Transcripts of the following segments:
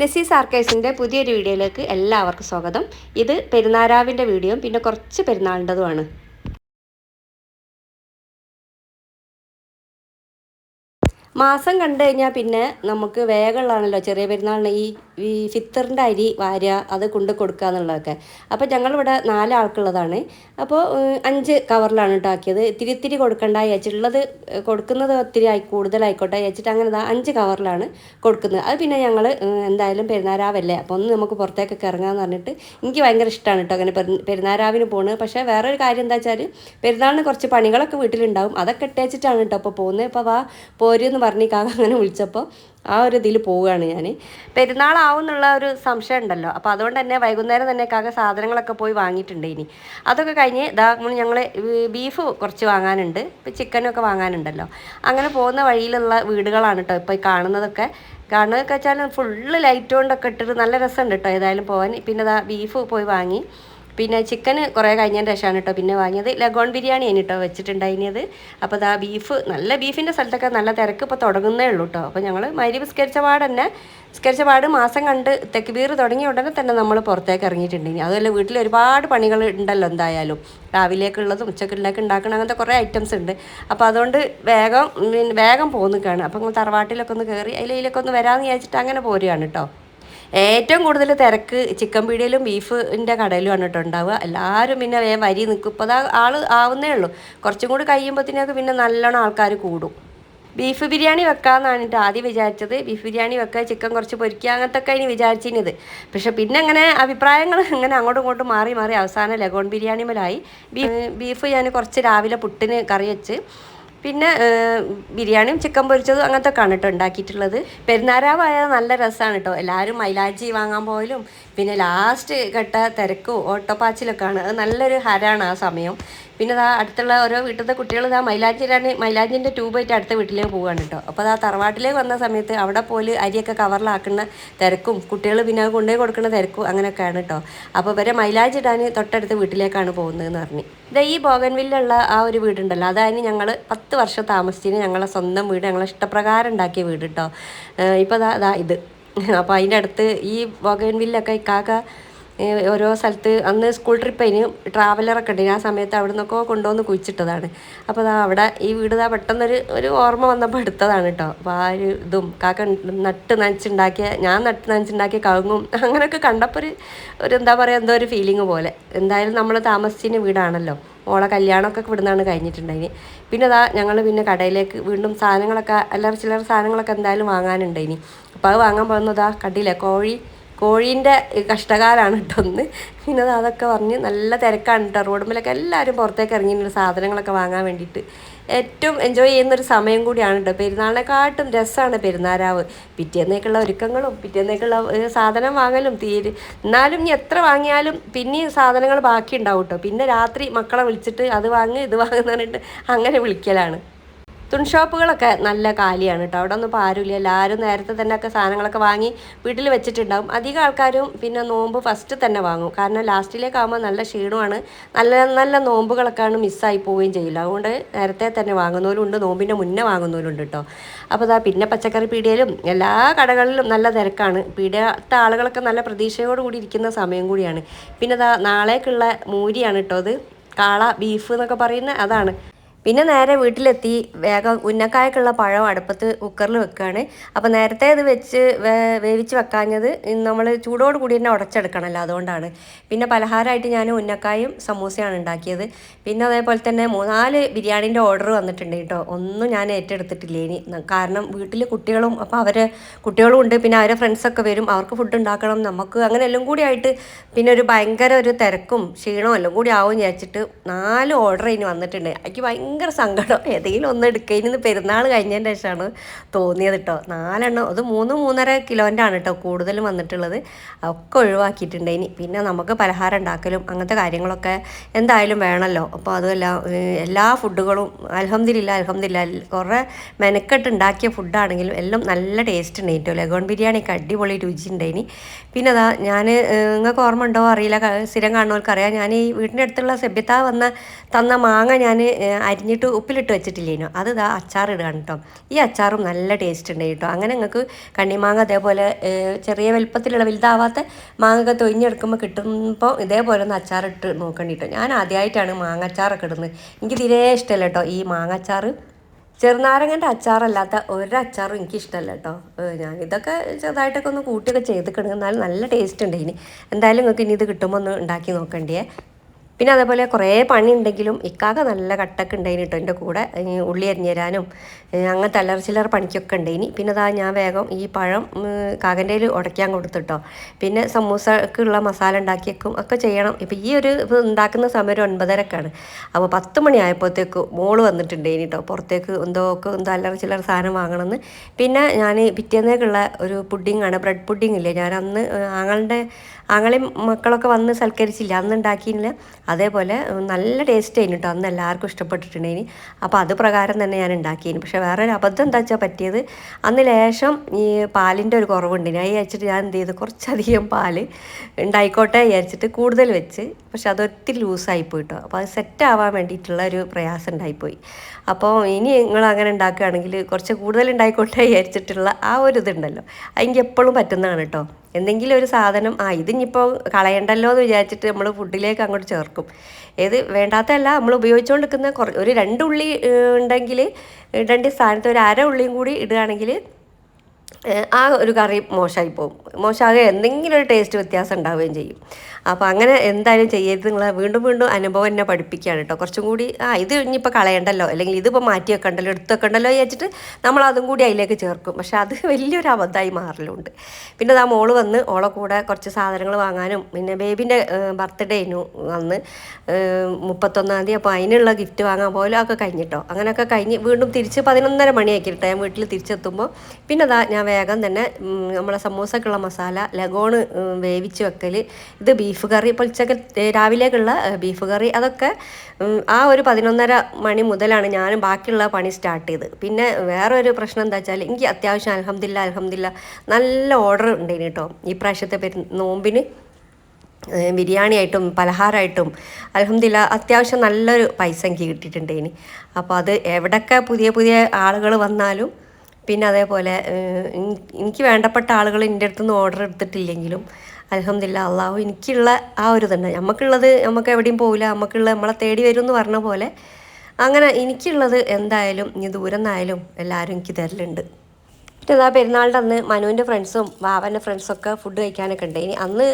നസീസ് ആർക്കേഴ്സിന്റെ പുതിയൊരു വീഡിയോയിലേക്ക് എല്ലാവർക്കും സ്വാഗതം. ഇത് പെരുന്നാരാവിന്റെ വീഡിയോയും പിന്നെ കുറച്ച് പെരുന്നാളിന്റെതുമാണ്. മാസം കണ്ടു കഴിഞ്ഞാൽ പിന്നെ നമുക്ക് വേഗമുള്ളതാണല്ലോ ചെറിയ പെരുന്നാളിന് ഈ ഈ ഫിത്തറിന്റെ അരി വാരുക അത് കൊണ്ട് കൊടുക്കുക എന്നുള്ളതൊക്കെ. അപ്പോൾ ഞങ്ങളിവിടെ നാലാൾക്കുള്ളതാണ് അപ്പോൾ അഞ്ച് കവറിലാണ് കേട്ടോ ആക്കിയത്. ഇത്തിരി ഇത്തിരി കൊടുക്കണ്ട അയച്ചിട്ടുള്ളത് കൊടുക്കുന്നത് ഒത്തിരി ആയി കൂടുതലായിക്കോട്ടെ അയച്ചിട്ട് അങ്ങനെ അഞ്ച് കവറിലാണ് കൊടുക്കുന്നത്. അത് പിന്നെ ഞങ്ങൾ എന്തായാലും പെരുന്നാരാവല്ലേ? അപ്പോൾ ഒന്ന് നമുക്ക് പുറത്തേക്കൊക്കെ ഇറങ്ങാമെന്ന് പറഞ്ഞിട്ട് എനിക്ക് ഭയങ്കര ഇഷ്ടമാണ് കേട്ടോ അങ്ങനെ പെരു- പെരുന്നാരാവിന് പോകുന്നത് പക്ഷേ വേറൊരു കാര്യം എന്താ വെച്ചാൽ പെരുന്നാളിന് കുറച്ച് പണികളൊക്കെ വീട്ടിലുണ്ടാവും. അതൊക്കെ ഇട്ടേച്ചിട്ടാണ് കേട്ടോ അപ്പോൾ പോകുന്നത്. ഇപ്പോൾ വാ പോരെന്ന് പറഞ്ഞ് കാക്ക അങ്ങനെ വിളിച്ചപ്പോൾ ആ ഒരു ഇതിൽ പോവുകയാണ് ഞാൻ. പെരുന്നാളാവും എന്നുള്ള ഒരു സംശയം ഉണ്ടല്ലോ. അപ്പോൾ അതുകൊണ്ട് തന്നെ വൈകുന്നേരം തന്നെ കാക്ക സാധനങ്ങളൊക്കെ പോയി വാങ്ങിയിട്ടുണ്ട് ഇനി. അതൊക്കെ കഴിഞ്ഞ് ഇതാ ഞങ്ങൾ ബീഫ് കുറച്ച് വാങ്ങാനുണ്ട്. ഇപ്പോൾ ചിക്കനൊക്കെ വാങ്ങാനുണ്ടല്ലോ. അങ്ങനെ പോകുന്ന വഴിയിലുള്ള വീടുകളാണ് കേട്ടോ ഇപ്പോൾ ഈ കാണുന്നതൊക്കെ. കാണുന്നതൊക്കെ വെച്ചാൽ ഫുള്ള് ലൈറ്റ് കൊണ്ടൊക്കെ ഇട്ടിട്ട് നല്ല രസമുണ്ട് കേട്ടോ ഏതായാലും പോകാൻ പിന്നെ ഇതാ ബീഫ് പോയി വാങ്ങി. പിന്നെ ചിക്കൻ കുറേ കഴിഞ്ഞതിന്റെ ശേഷമാണ് കേട്ടോ പിന്നെ വാങ്ങിയത്. ലഗോൺ ബിരിയാണി ആണ് കേട്ടോ വെച്ചിട്ടുണ്ടായിരുന്നത്. അപ്പോൾ അതാ ബീഫ് നല്ല ബീഫിന്റെ സ്ഥലത്തൊക്കെ നല്ല തിരക്ക് ഇപ്പോൾ തുടങ്ങുന്നേ ഉള്ളൂ കേട്ടോ. അപ്പോൾ ഞങ്ങൾ മരി സ്കരിച്ച പാട് തന്നെ സ്കരിച്ച പാട് മാസം കണ്ട് തെക്കുബീർ തുടങ്ങിയ ഉടനെ തന്നെ നമ്മൾ പുറത്തേക്ക് ഇറങ്ങിയിട്ടുണ്ടെങ്കിൽ അതുമല്ല വീട്ടിൽ ഒരുപാട് പണികൾ ഉണ്ടല്ലോ എന്തായാലും. രാവിലേക്കുള്ളതും ഉച്ചക്കുള്ളതൊക്കെ ഉണ്ടാക്കണം അങ്ങനത്തെ കുറേ ഐറ്റംസ് ഉണ്ട്. അപ്പോൾ അതുകൊണ്ട് വേഗം വേഗം പോകുന്നതാണ് അപ്പോൾ തറവാട്ടിലൊക്കെ ഒന്ന് കയറി അതിലൊക്കെ ഒന്ന് വരാമെന്ന് വിചാരിച്ചിട്ട് അങ്ങനെ പോരുകയാണ് കേട്ടോ. ഏറ്റവും കൂടുതൽ തിരക്ക് ചിക്കൻ പീടിയയിലും ബീഫിന്റെ കടയിലുമാണ് കേട്ടോ ഉണ്ടാവുക. എല്ലാവരും പിന്നെ വേ വരി നിൽക്കും ഇപ്പോൾ അതാ ആൾ ആവുന്നേ ഉള്ളൂ. കുറച്ചും കൂടി കഴിയുമ്പോഴത്തേനൊക്കെ പിന്നെ നല്ലോണം ആൾക്കാർ കൂടും. ബീഫ് ബിരിയാണി വെക്കാമെന്നാണ് കേട്ടോ ആദ്യം വിചാരിച്ചത്. ബീഫ് ബിരിയാണി വെക്കുക ചിക്കൻ കുറച്ച് പൊരിക്കുക അങ്ങനത്തെ ഒക്കെ ഇനി വിചാരിച്ചിരുന്നത് പക്ഷെ പിന്നെ അങ്ങനെ അഭിപ്രായങ്ങൾ ഇങ്ങനെ അങ്ങോട്ടും ഇങ്ങോട്ടും മാറി മാറി അവസാനം ലഗോൺ ബിരിയാണിമേലായി ബീഫ് ബീഫ് ഞാൻ കുറച്ച് രാവിലെ പുട്ടിന് കറി വെച്ച് പിന്നെ ബിരിയാണിയും ചിക്കൻ പൊരിച്ചതും അങ്ങനത്തെ ഒക്കെയാണ് കേട്ടോ ഉണ്ടാക്കിയിട്ടുള്ളത്. പെരുന്നാരാവായ നല്ല രസമാണ് കേട്ടോ എല്ലാവരും മൈലാജി വാങ്ങാൻ പോയാലും പിന്നെ ലാസ്റ്റ് ഘട്ട തിരക്കും ഓട്ടോപാച്ചിലൊക്കെയാണ് അത് നല്ലൊരു ഹരാണ് ആ സമയം. പിന്നെ അതാ അടുത്തുള്ള ഓരോ വീട്ടിലത്തെ കുട്ടികൾ ഇതാ മൈലാഞ്ചിരാണ് മൈലാഞ്ചിന്റെ ട്യൂബായിട്ട് അടുത്ത വീട്ടിലേക്ക് പോവുകയാണ് കേട്ടോ. അപ്പോൾ അതാ തറവാട്ടിലേക്ക് വന്ന സമയത്ത് അവിടെ പോലും അരിയൊക്കെ കവറിലാക്കുന്ന തിരക്കും കുട്ടികൾ പിന്നെ അത് കൊണ്ടുപോയി കൊടുക്കുന്ന തിരക്കും അങ്ങനെയൊക്കെയാണ് കേട്ടോ. അപ്പോൾ ഇവരെ മൈലാഞ്ചിടാൻ തൊട്ടടുത്ത വീട്ടിലേക്കാണ് പോകുന്നതെന്ന് പറഞ്ഞു. ഇതാ ഈ ബോഗൻവില്ലുള്ള ആ ഒരു വീടുണ്ടല്ലോ അതായത് ഞങ്ങൾ പത്ത് വർഷം താമസിച്ചതിന് ഞങ്ങളെ സ്വന്തം വീട് ഞങ്ങളെ ഇഷ്ടപ്രകാരം ഉണ്ടാക്കിയ വീട് കേട്ടോ. ഇപ്പോൾ അതാ ഇത്. അപ്പോൾ അതിന്റെ അടുത്ത് ഈ ബോഗൻവില്ലൊക്കെ ഇക്കാക്ക ഓരോ സ്ഥലത്ത് അന്ന് സ്കൂൾ ട്രിപ്പ് അതിന് ട്രാവലറൊക്കെ ഉണ്ട്. ആ സമയത്ത് അവിടെ നിന്നൊക്കെ കൊണ്ടുവന്ന് കുഴിച്ചിട്ടതാണ്. അപ്പോൾ അതാ അവിടെ ഈ വീട് ഇതാ പെട്ടെന്നൊരു ഒരു ഓർമ്മ വന്നപ്പോൾ എടുത്തതാണ് കേട്ടോ അപ്പോൾ ആ ഒരു ഇതും കാക്ക നട്ട് നനച്ചുണ്ടാക്കിയ ഞാൻ നട്ട് നനച്ചുണ്ടാക്കിയ കവുങ്ങും അങ്ങനെയൊക്കെ കണ്ടപ്പോൾ ഒരു ഒരു എന്താ പറയുക എന്തോ ഒരു ഫീലിംഗ് പോലെ. എന്തായാലും നമ്മൾ താമസിച്ചിന് വീടാണല്ലോ. ഓളെ കല്യാണമൊക്കെ ഇവിടുന്നാണ് കഴിഞ്ഞിട്ടുണ്ടായിന്. പിന്നെ അതാ ഞങ്ങൾ പിന്നെ കടയിലേക്ക് വീണ്ടും സാധനങ്ങളൊക്കെ അല്ലറ ചില്ലറ സാധനങ്ങളൊക്കെ എന്തായാലും വാങ്ങാനുണ്ടായിനി. അപ്പോൾ അത് വാങ്ങാൻ പോകുന്നതാ കടയിലെ കോഴി കോഴീന്റെ കഷ്ടകാലാണ് കേട്ടോ ഒന്ന് പിന്നെ അത് അതൊക്കെ പറഞ്ഞ് നല്ല തിരക്കാണ് കേട്ടോ. റോഡുമ്പിലൊക്കെ എല്ലാവരും പുറത്തേക്ക് ഇറങ്ങിയിട്ടുണ്ട് സാധനങ്ങളൊക്കെ വാങ്ങാൻ വേണ്ടിയിട്ട്. ഏറ്റവും എൻജോയ് ചെയ്യുന്നൊരു സമയം കൂടിയാണ് കേട്ടോ. പെരുന്നാളിനെക്കാട്ടും രസമാണ് പെരുന്നാരാവ്. പിറ്റേന്നേക്കുള്ള ഒരുക്കങ്ങളും പിറ്റേന്നേക്കുള്ള സാധനം വാങ്ങലും തീര്. എന്നാലും ഇനി എത്ര വാങ്ങിയാലും പിന്നെയും സാധനങ്ങൾ ബാക്കി ഉണ്ടാവും കേട്ടോ. പിന്നെ രാത്രി മക്കളെ വിളിച്ചിട്ട് അത് വാങ്ങ് ഇത് വാങ്ങുന്ന പറഞ്ഞിട്ട് അങ്ങനെ വിളിക്കലാണ്. തുണിഷോപ്പുകളൊക്കെ നല്ല കാലിയാണ് കേട്ടോ അവിടെ ഒന്നും ആരുമില്ല എല്ലാവരും നേരത്തെ തന്നെ ഒക്കെ സാധനങ്ങളൊക്കെ വാങ്ങി വീട്ടിൽ വെച്ചിട്ടുണ്ടാവും. അധികം ആൾക്കാരും പിന്നെ നോമ്പ് ഫസ്റ്റ് തന്നെ വാങ്ങും. കാരണം ലാസ്റ്റിലേക്കാകുമ്പോൾ നല്ല ക്ഷീണമാണ്. നല്ല നല്ല നോമ്പുകളൊക്കെയാണ് മിസ്സായി പോവുകയും ചെയ്യില്ല. അതുകൊണ്ട് നേരത്തെ തന്നെ വാങ്ങുന്നവരുണ്ട്. നോമ്പിന്റെ മുന്നേ വാങ്ങുന്നവരുണ്ട് കേട്ടോ അപ്പോൾ അതാ പിന്നെ പച്ചക്കറി പീടിയയിലും എല്ലാ കടകളിലും നല്ല തിരക്കാണ്. പീടിയത്തെ ആളുകളൊക്കെ നല്ല പ്രതീക്ഷയോട് കൂടി ഇരിക്കുന്ന സമയം കൂടിയാണ്. പിന്നെ ഇതാ നാളേക്കുള്ള മൂരിയാണ് കേട്ടോ അത്. കാള ബീഫ് എന്നൊക്കെ പറയുന്ന അതാണ്. പിന്നെ നേരെ വീട്ടിലെത്തി. വേഗം ഉന്നക്കായക്കുള്ള പഴം അടുപ്പത്ത് കുക്കറിൽ വെക്കുകയാണ് അപ്പോൾ നേരത്തെ അത് വെച്ച് വേവിച്ച് വെക്കാഞ്ഞത് നമ്മൾ ചൂടോട് കൂടി തന്നെ ഉടച്ചെടുക്കണമല്ലോ അതുകൊണ്ടാണ്. പിന്നെ പലഹാരമായിട്ട് ഞാൻ ഉന്നക്കായും സമൂസയാണ് ഉണ്ടാക്കിയത്. പിന്നെ അതേപോലെ തന്നെ മൂന്നാൽ ബിരിയാണീന്റെ ഓർഡർ വന്നിട്ടുണ്ട് കേട്ടോ. ഒന്നും ഞാൻ ഏറ്റെടുത്തിട്ടില്ല ഇനി. കാരണം വീട്ടിൽ കുട്ടികളും അപ്പോൾ അവരെ കുട്ടികളും ഉണ്ട്. പിന്നെ അവരെ ഫ്രണ്ട്സൊക്കെ വരും. അവർക്ക് ഫുഡ് ഉണ്ടാക്കണം. നമുക്ക് അങ്ങനെ എല്ലാം കൂടി ആയിട്ട് പിന്നെ ഒരു ഭയങ്കര ഒരു തിരക്കും ക്ഷീണവും എല്ലാം കൂടി ആവും വിചാരിച്ചിട്ട് നാല് ഓർഡർ ഇനി വന്നിട്ടുണ്ട്. എനിക്ക് ഭയങ്കര സങ്കടം. ഏതെങ്കിലും ഒന്ന് എടുക്കുന്നതിന് പെരുന്നാൾ കഴിഞ്ഞതിന്റെ ശേഷമാണ് തോന്നിയത് കേട്ടോ നാലെണ്ണം അത് മൂന്ന് മൂന്നര കിലോന്റെ ആണ് കേട്ടോ കൂടുതലും വന്നിട്ടുള്ളത്. ഒക്കെ ഒഴിവാക്കിയിട്ടുണ്ട് ഇനി. പിന്നെ നമുക്ക് പലഹാരം ഉണ്ടാക്കലും അങ്ങനത്തെ കാര്യങ്ങളൊക്കെ എന്തായാലും വേണമല്ലോ അപ്പോൾ അതുമല്ല എല്ലാ ഫുഡുകളും അലഹമില്ല അലഹമില്ല കുറേ മെനക്കെട്ട് ഉണ്ടാക്കിയ ഫുഡാണെങ്കിലും എല്ലാം നല്ല ടേസ്റ്റ് ഉണ്ട് കേട്ടോ. ലഗോൺ ബിരിയാണിയൊക്കെ അടിപൊളി രുചി ഇനി. പിന്നെ അതാ ഞാൻ നിങ്ങൾക്ക് ഓർമ്മ ഉണ്ടോ? അറിയില്ല. സ്ഥിരം കാണുന്നവർക്ക് അറിയാം ഞാൻ ഈ വീടിന്റെ അടുത്തുള്ള സെബ്യത്ത വന്ന തന്ന മാങ്ങ ഞാൻ അരിഞ്ഞിട്ട് ഉപ്പിലിട്ട് വെച്ചിട്ടില്ലേനോ? അത് ഇതാ അച്ചാർ ഇടുകയാണ് കേട്ടോ ഈ അച്ചാറും നല്ല ടേസ്റ്റ് ഉണ്ട് കേട്ടോ. അങ്ങനെ നിങ്ങൾക്ക് കണ്ണിമാങ്ങ അതേപോലെ ചെറിയ വലുപ്പത്തിലുള്ള വലുതാവാത്ത മാങ്ങ തൊഴിഞ്ഞെടുക്കുമ്പോൾ കിട്ടുമ്പോൾ ഇതേപോലെ ഒന്ന് അച്ചാറിട്ട് നോക്കണ്ടി കേട്ടോ ഞാൻ ആദ്യമായിട്ടാണ് മാങ്ങ അച്ചാറൊക്കെ ഇടുന്നത്. എനിക്ക് തീരെ ഇഷ്ടമല്ല കേട്ടോ ഈ മാങ്ങ അച്ചാറ് ചെറുനാരങ്ങന്റെ അച്ചാറല്ലാത്ത ഒരച്ചാറും എനിക്കിഷ്ടമല്ല കേട്ടോ ഞാൻ ഇതൊക്കെ ചെറുതായിട്ടൊക്കെ ഒന്ന് കൂട്ടിയൊക്കെ ചെയ്തിക്കണം. എന്നാലും നല്ല ടേസ്റ്റ് ഉണ്ട് ഇനി. എന്തായാലും നിങ്ങൾക്ക് ഇനി ഇത് കിട്ടുമ്പോൾ ഒന്ന് ഉണ്ടാക്കി നോക്കണ്ടേ പിന്നെ അതേപോലെ കുറേ പണി ഉണ്ടെങ്കിലും ഇക്കാക്ക നല്ല കട്ടൊക്കെ ഉണ്ടായിന് കേട്ടോ എന്റെ കൂടെ. ഉള്ളി അരിഞ്ഞു തരാനും അങ്ങനത്തെ അല്ലറ ചില്ലറ പണിക്കൊക്കെ ഉണ്ടായിനി. പിന്നെ അതാ ഞാൻ വേഗം ഈ പഴം കാകന്റെ ഉടയ്ക്കാൻ കൊടുത്തിട്ടോ പിന്നെ സമൂസക്കുള്ള മസാല ഉണ്ടാക്കിയേക്കും ഒക്കെ ചെയ്യണം. ഇപ്പം ഈ ഒരു ഉണ്ടാക്കുന്ന സമയം ഒരു ഒൻപതരക്കാണ്. അപ്പോൾ പത്ത് മണിയായപ്പോഴത്തേക്ക് മോൾ വന്നിട്ടുണ്ട് കേട്ടോ പുറത്തേക്ക് എന്തോ ഒക്കെ എന്തോ അല്ലറ ചില്ലറ സാധനം വാങ്ങണമെന്ന്. പിന്നെ ഞാൻ പിറ്റേന്നേക്കുള്ള ഒരു പുഡിങ്ങാണ് ബ്രെഡ് പുഡിങ് ഇല്ലേ? ഞാൻ അന്ന് ആങ്ങളുടെ ആങ്ങളെയും മക്കളൊക്കെ വന്ന് സൽക്കരിച്ചില്ല. അന്ന് ഉണ്ടാക്കിയില്ല. അതേപോലെ നല്ല ടേസ്റ്റ് ആയിരുന്നു കേട്ടോ അന്ന് എല്ലാവർക്കും ഇഷ്ടപ്പെട്ടിട്ടുണ്ടായിനി. അപ്പോൾ അത് പ്രകാരം തന്നെ ഞാൻ ഉണ്ടാക്കിയിന്. പക്ഷേ വേറെ ഒരു അബദ്ധം എന്താ വെച്ചാൽ പറ്റിയത് അന്ന് ലേശം ഈ പാലിന്റെ ഒരു കുറവുണ്ട്. ഞാൻ വിചാരിച്ചിട്ട് ഞാൻ എന്ത് ചെയ്തു? കുറച്ചധികം പാൽ ഉണ്ടായിക്കോട്ടെ വിചാരിച്ചിട്ട് കൂടുതൽ വെച്ച് പക്ഷെ അത് ഒത്തിരി ലൂസായി പോയിട്ടോ അപ്പോൾ അത് സെറ്റ് ആവാൻ വേണ്ടിയിട്ടുള്ള ഒരു പ്രയാസം ഉണ്ടായിപ്പോയി. അപ്പോൾ ഇനി നിങ്ങൾ അങ്ങനെ ഉണ്ടാക്കുകയാണെങ്കിൽ കുറച്ച് കൂടുതൽ ഉണ്ടായിക്കോട്ടെ വിചാരിച്ചിട്ടുള്ള ആ ഒരു ഇതുണ്ടല്ലോ. അതെനിക്ക് എപ്പോഴും പറ്റുന്നതാണ് കേട്ടോ എന്തെങ്കിലും ഒരു സാധനം ആ ഇതിനിപ്പോൾ കളയണ്ടല്ലോ എന്ന് വിചാരിച്ചിട്ട് നമ്മൾ ഫുഡിലേക്ക് അങ്ങോട്ട് ചേർക്കും. ഏത് വേണ്ടാത്തല്ല നമ്മൾ ഉപയോഗിച്ചുകൊണ്ടിരിക്കുന്ന കുറ ഒരു രണ്ട് ഉള്ളി ഉണ്ടെങ്കിൽ ഇടേണ്ട സ്ഥാനത്ത് ഒരു അര ഉള്ളിയും കൂടി ഇടുകയാണെങ്കിൽ ആ ഒരു കറി മോശമായി പോകും. മോശമാകെ എന്തെങ്കിലും ഒരു ടേസ്റ്റ് വ്യത്യാസം ഉണ്ടാവുകയും ചെയ്യും. അപ്പോൾ അങ്ങനെ എന്തായാലും ചെയ്യരുത്. നിങ്ങൾ വീണ്ടും വീണ്ടും അനുഭവം എന്നെ പഠിപ്പിക്കുകയാണ് കേട്ടോ കുറച്ചും കൂടി ആ ഇത് ഇനിയിപ്പോൾ കളയണ്ടല്ലോ. അല്ലെങ്കിൽ ഇതിപ്പോൾ മാറ്റി വെക്കണ്ടല്ലോ എടുത്ത് വെക്കണ്ടല്ലോ വിചാരിച്ചിട്ട് നമ്മൾ അതും കൂടി അതിലേക്ക് ചേർക്കും. പക്ഷെ അത് വലിയൊരു അബദ്ധമായി മാറലുണ്ട്. പിന്നെ ആ മോൾ വന്ന് ഓളെ കൂടെ കുറച്ച് സാധനങ്ങൾ വാങ്ങാനും പിന്നെ ബേബിന്റെ ബർത്ത്ഡേനു ഏഹ് മുപ്പത്തൊന്നാം തീയതി. അപ്പോൾ അതിനുള്ള ഗിഫ്റ്റ് വാങ്ങാൻ പോലും ഒക്കെ കഴിഞ്ഞിട്ടോ. അങ്ങനെയൊക്കെ കഴിഞ്ഞ് വീണ്ടും തിരിച്ച് പതിനൊന്നര മണിയാക്കിയിട്ടോ ഞാൻ വീട്ടിൽ തിരിച്ചെത്തുമ്പോൾ പിന്നെ അതാ ഞാൻ വേഗം തന്നെ നമ്മളെ സമൂസക്കുള്ള മസാല ലഗോണ് വേവിച്ച് വെക്കൽ ഇത് ബീഫ് കറി ഇപ്പോൾ ഉച്ചയ്ക്ക് രാവിലേക്കുള്ള ബീഫ് കറി അതൊക്കെ ആ ഒരു പതിനൊന്നര മണി മുതലാണ് ഞാൻ ബാക്കിയുള്ള പണി സ്റ്റാർട്ട് ചെയ്തത് പിന്നെ വേറൊരു പ്രശ്നം എന്താ വെച്ചാൽ എനിക്ക് അത്യാവശ്യം അലഹമില്ല അലഹമില്ല നല്ല ഓർഡർ ഉണ്ടായിന് കേട്ടോ ഈ പ്രാവശ്യത്തെ പെരു നോമ്പിന് ബിരിയാണിയായിട്ടും പലഹാരമായിട്ടും അലഹമില്ല അത്യാവശ്യം നല്ലൊരു പൈസ എനിക്ക് കിട്ടിയിട്ടുണ്ട് ഇനി അപ്പോൾ അത് എവിടൊക്കെ പുതിയ പുതിയ ആളുകൾ വന്നാലും പിന്നെ അതേപോലെ എനിക്ക് വേണ്ടപ്പെട്ട ആളുകൾ എന്റെ അടുത്ത് നിന്ന് ഓർഡർ എടുത്തിട്ടില്ലെങ്കിലും അലഹമില്ല അള്ളാഹു എനിക്കുള്ള ആ ഒരു ഇതുണ്ട്. നമുക്കുള്ളത് നമുക്ക് എവിടെയും പോകില്ല നമുക്കുള്ള നമ്മളെ തേടി വരും എന്ന് പറഞ്ഞ പോലെ അങ്ങനെ എനിക്കുള്ളത് എന്തായാലും ഇനി ദൂരം നിന്നായാലും എല്ലാവരും എനിക്ക് തരലുണ്ട്. ഇതാ പെരുന്നാളിന്റെ അന്ന് മനുവിന്റെ ഫ്രണ്ട്സും വാവന്റെ ഫ്രണ്ട്സൊക്കെ ഫുഡ് കഴിക്കാനൊക്കെ ഉണ്ട്. ഇനി അന്ന്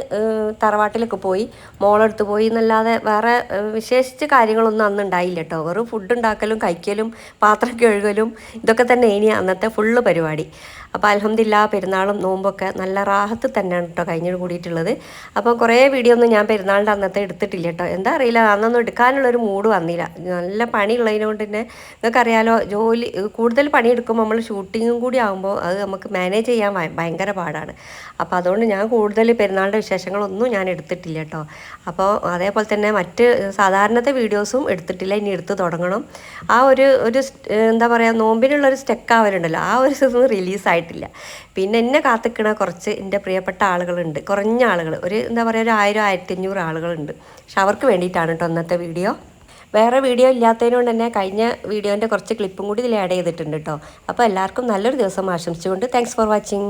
തറവാട്ടിലൊക്കെ പോയി മോളെടുത്ത് പോയി എന്നല്ലാതെ വേറെ വിശേഷിച്ച് കാര്യങ്ങളൊന്നും അന്ന് ഉണ്ടായില്ല കേട്ടോ വെറും ഫുഡ് ഉണ്ടാക്കലും കഴിക്കലും പാത്രം കഴുകലും ഇതൊക്കെ തന്നെ ഇനി അന്നത്തെ ഫുള്ള് പരിപാടി. അപ്പോൾ അലഹമില്ല പെരുന്നാളും നോമ്പൊക്കെ നല്ല റാഹത്ത് തന്നെയാണ് കേട്ടോ കഴിഞ്ഞ് കൂടിയിട്ടുള്ളത്. അപ്പോൾ കുറേ വീഡിയോ ഒന്നും ഞാൻ പെരുന്നാളിന്റെ അന്നത്തെ എടുത്തിട്ടില്ല കേട്ടോ എന്താ അറിയില്ല അന്നൊന്നും എടുക്കാനുള്ളൊരു മൂഡ് വന്നില്ല. നല്ല പണിയുള്ളതിനോണ്ട് തന്നെ നിങ്ങൾക്കറിയാലോ ജോലി കൂടുതൽ പണിയെടുക്കുമ്പോൾ നമ്മൾ ഷൂട്ടിങ്ങും കൂടി ആകുമ്പോൾ അത് നമുക്ക് മാനേജ് ചെയ്യാൻ ഭയങ്കര പാടാണ്. അപ്പോൾ അതുകൊണ്ട് ഞാൻ കൂടുതൽ പെരുന്നാളിന്റെ വിശേഷങ്ങളൊന്നും ഞാൻ എടുത്തിട്ടില്ല കേട്ടോ. അപ്പോൾ അതേപോലെ തന്നെ മറ്റ് സാധാരണത്തെ വീഡിയോസും എടുത്തിട്ടില്ല. ഇനി എടുത്ത് തുടങ്ങണം. ആ ഒരു ഒരു എന്താ പറയുക നോമ്പിനുള്ളൊരു സ്റ്റെക്ക് ആവലുണ്ടല്ലോ. ആ ഒരു ഇതൊന്നും റിലീസായിട്ടില്ല പിന്നെ എന്നെ കാത്തിക്കണ കുറച്ച് എന്റെ പ്രിയപ്പെട്ട ആളുകളുണ്ട്. കുറഞ്ഞ ആളുകൾ ഒരു എന്താ പറയുക ഒരു ആയിരം ആയിരത്തി അഞ്ഞൂറ് ആളുകളുണ്ട്. പക്ഷെ അവർക്ക് വേണ്ടിയിട്ടാണ് കേട്ടോ അന്നത്തെ വീഡിയോ. വേറെ വീഡിയോ ഇല്ലാത്തതിനോണ്ട് തന്നെ കഴിഞ്ഞ വീഡിയോന്റെ കുറച്ച് ക്ലിപ്പും കൂടി ഇതിൽ ആഡ് ചെയ്തിട്ടുണ്ട് കേട്ടോ അപ്പോൾ എല്ലാവർക്കും നല്ലൊരു ദിവസം ആശംസിച്ചുകൊണ്ട് താങ്ക്സ് ഫോർ വാച്ചിങ്